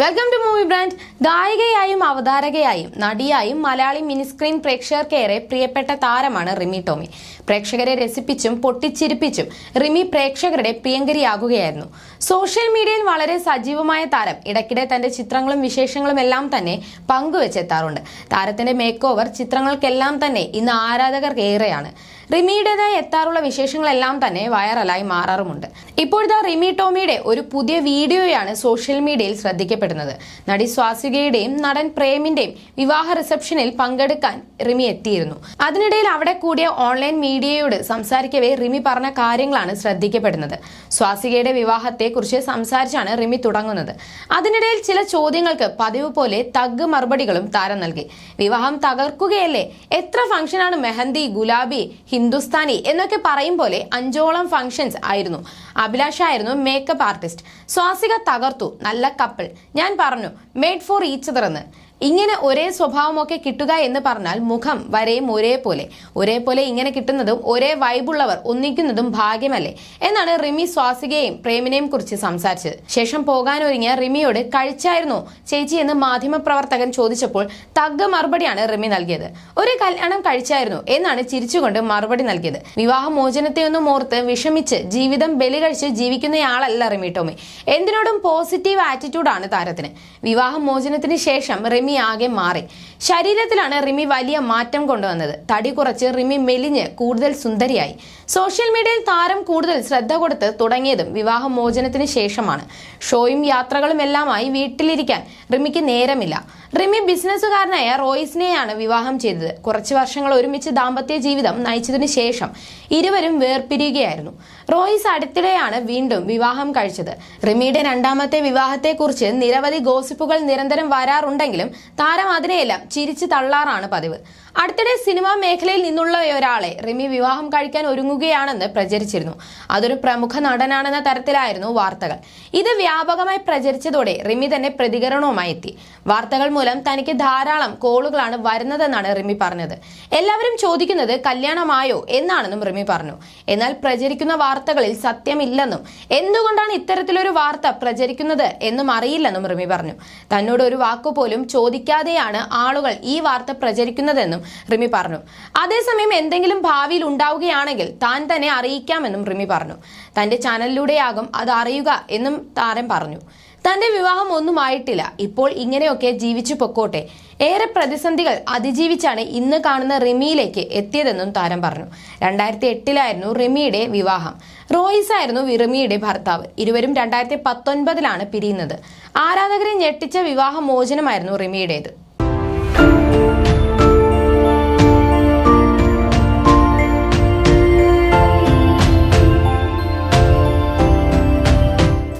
Welcome to movie brand ഗായികയായും അവതാരകയായും നടിയായും മലയാളി മിനിസ്ക്രീൻ പ്രേക്ഷകർക്കേറെ പ്രിയപ്പെട്ട താരമാണ് റിമി ടോമി. പ്രേക്ഷകരെ രസിപ്പിച്ചും പൊട്ടിച്ചിരിപ്പിച്ചും റിമി പ്രേക്ഷകരുടെ പ്രിയങ്കരിയാകുകയായിരുന്നു. സോഷ്യൽ മീഡിയയിൽ വളരെ സജീവമായ താരം ഇടയ്ക്കിടെ തന്റെ ചിത്രങ്ങളും വിശേഷങ്ങളും എല്ലാം തന്നെ പങ്കുവെച്ചെത്താറുണ്ട്. താരത്തിന്റെ മേക്ക് ഓവർ ചിത്രങ്ങൾക്കെല്ലാം തന്നെ ഇന്ന് ആരാധകർ ഏറെയാണ്. റിമിയുടേതായി എത്താറുള്ള വിശേഷങ്ങളെല്ലാം തന്നെ വൈറലായി മാറാറുമുണ്ട്. ഇപ്പോഴത്തെ റിമി ടോമിയുടെ ഒരു പുതിയ വീഡിയോയാണ് സോഷ്യൽ മീഡിയയിൽ ശ്രദ്ധിക്കപ്പെടുന്നത്. നടി സ്വാസികയുടെയും നടൻ പ്രേമിന്റെയും വിവാഹ റിസപ്ഷനിൽ പങ്കെടുക്കാൻ റിമി എത്തിയിരുന്നു. അതിനിടയിൽ അവിടെ കൂടിയ ഓൺലൈൻ മീഡിയയോട് സംസാരിക്കവേ റിമി പറഞ്ഞ കാര്യങ്ങളാണ് ശ്രദ്ധിക്കപ്പെടുന്നത്. സ്വാസികയുടെ വിവാഹത്തെക്കുറിച്ച് സംസാരിച്ചാണ് റിമി തുടങ്ങുന്നത്. അതിനിടയിൽ ചില ചോദ്യങ്ങൾക്ക് പതിവ് പോലെ തഗ് മറുപടികളും താരം നൽകി. വിവാഹം തകർക്കുകയല്ലേ? എത്ര ഫംഗ്ഷനാണ് മെഹന്തി ഗുലാബി ഹിന്ദുസ്ഥാനി എന്നൊക്കെ പറയും പോലെ അഞ്ചോളം ഫംഗ്ഷൻസ് ആയിരുന്നു. അഭിലാഷ ആയിരുന്നു മേക്കപ്പ് ആർട്ടിസ്റ്റ് സ്വാസിക തകർത്തു. നല്ല കപ്പിൾ ഞാൻ പറഞ്ഞു മേഡ് ഫോർ ഈച്ചതർ എന്ന്. ഇങ്ങനെ ഒരേ സ്വഭാവമൊക്കെ കിട്ടുക എന്ന് പറഞ്ഞാൽ മുഖം വരെയും ഒരേപോലെ. ഒരേപോലെ ഇങ്ങനെ കിട്ടുന്നതും ഒരേ വൈബുള്ളവർ ഒന്നിക്കുന്നതും ഭാഗ്യമല്ലേ? എന്നാണ് റിമി സ്വാസികയെയും പ്രേമിനെയും കുറിച്ച് സംസാരിച്ചത്. ശേഷം പോകാനൊരുങ്ങിയ റിമിയോട് കഴിച്ചായിരുന്നോ ചേച്ചി എന്ന് മാധ്യമപ്രവർത്തകൻ ചോദിച്ചപ്പോൾ തഗ്ഗ മറുപടിയാണ് റിമി നൽകിയത്. ഒരു കല്യാണം കഴിച്ചായിരുന്നു എന്നാണ് ചിരിച്ചുകൊണ്ട് മറുപടി നൽകിയത്. വിവാഹ മോചനത്തെയൊന്നും ഓർത്ത് വിഷമിച്ച് ജീവിതം ബലി കഴിച്ച് ജീവിക്കുന്നയാളല്ല റിമി ടോമി. എന്തിനോടും പോസിറ്റീവ് ആറ്റിറ്റ്യൂഡാണ് താരത്തിന്. വിവാഹമോചനത്തിന് ശേഷം റിമി ആകെ മാറി. ശരീരത്തിലാണ് റിമി വലിയ മാറ്റം കൊണ്ടുവന്നത്. തടി കുറച്ച് റിമി മെലിഞ്ഞ് കൂടുതൽ സുന്ദരിയായി. സോഷ്യൽ മീഡിയയിൽ താരം കൂടുതൽ ശ്രദ്ധ കൊടുത്ത് തുടങ്ങിയതും വിവാഹമോചനത്തിന് ശേഷമാണ്. ഷോയും യാത്രകളും എല്ലാമായി വീട്ടിലിരിക്കാൻ റിമിക്ക് നേരമില്ല. റിമി ബിസിനസ്സുകാരനായ റോയ്സിനെയാണ് വിവാഹം ചെയ്തത്. കുറച്ച് വർഷങ്ങൾ ഒരുമിച്ച് ദാമ്പത്യ ജീവിതം നയിച്ചതിനു ശേഷം ഇരുവരും വേർപിരിയുകയായിരുന്നു. റോയിസ് അടുത്തിടെയാണ് വീണ്ടും വിവാഹം കഴിച്ചത്. റിമിയുടെ രണ്ടാമത്തെ വിവാഹത്തെക്കുറിച്ച് നിരവധി ഗോസിപ്പുകൾ നിരന്തരം വരാറുണ്ടെങ്കിലും താരം അതിനെയെല്ലാം ചിരിച്ച് തള്ളാറാണ് പതിവ്. അടുത്തിടെ സിനിമാ മേഖലയിൽ നിന്നുള്ള ഒരാളെ റിമി വിവാഹം കഴിക്കാൻ ഒരുങ്ങുകയാണെന്ന് പ്രചരിച്ചിരുന്നു. അതൊരു പ്രമുഖ നടനാണെന്ന തരത്തിലായിരുന്നു വാർത്തകൾ. ഇത് വ്യാപകമായി പ്രചരിച്ചതോടെ റിമി തന്നെ പ്രതികരണവുമായി എത്തി. വാർത്തകൾ മൂലം തനിക്ക് ധാരാളം കോളുകളാണ് വരുന്നതെന്നാണ് റിമി പറഞ്ഞത്. എല്ലാവരും ചോദിക്കുന്നത് കല്യാണമായോ എന്നാണെന്നും റിമി പറഞ്ഞു. എന്നാൽ പ്രചരിക്കുന്ന വാർത്തകളിൽ സത്യമില്ലെന്നും എന്തുകൊണ്ടാണ് ഇത്തരത്തിലൊരു വാർത്ത പ്രചരിക്കുന്നത് എന്നും അറിയില്ലെന്നും റിമി പറഞ്ഞു. തന്നോട് ഒരു വാക്കുപോലും ചോദിക്കാതെയാണ് ആളുകൾ ഈ വാർത്ത പ്രചരിക്കുന്നതെന്നും റിമി പറഞ്ഞു. അതേസമയം എന്തെങ്കിലും ഭാവിയിൽ ഉണ്ടാവുകയാണെങ്കിൽ താൻ തന്നെ അറിയിക്കാമെന്നും റിമി പറഞ്ഞു. തന്റെ ചാനലിലൂടെയാകും അത് അറിയുക എന്നും താരം പറഞ്ഞു. തന്റെ വിവാഹം ഒന്നും ആയിട്ടില്ല. ഇപ്പോൾ ഇങ്ങനെയൊക്കെ ജീവിച്ചു പൊക്കോട്ടെ. ഏറെ പ്രതിസന്ധികൾ അതിജീവിച്ചാണ് ഇന്ന് കാണുന്ന റിമിയിലേക്ക് എത്തിയതെന്നും താരം പറഞ്ഞു. രണ്ടായിരത്തി എട്ടിലായിരുന്നു റിമിയുടെ വിവാഹം. റോയിസ് ആയിരുന്നു റിമിയുടെ ഭർത്താവ്. ഇരുവരും രണ്ടായിരത്തി പത്തൊൻപതിലാണ് പിരിയുന്നത്. ആരാധകരെ ഞെട്ടിച്ച വിവാഹ മോചനമായിരുന്നു റിമിയുടേത്.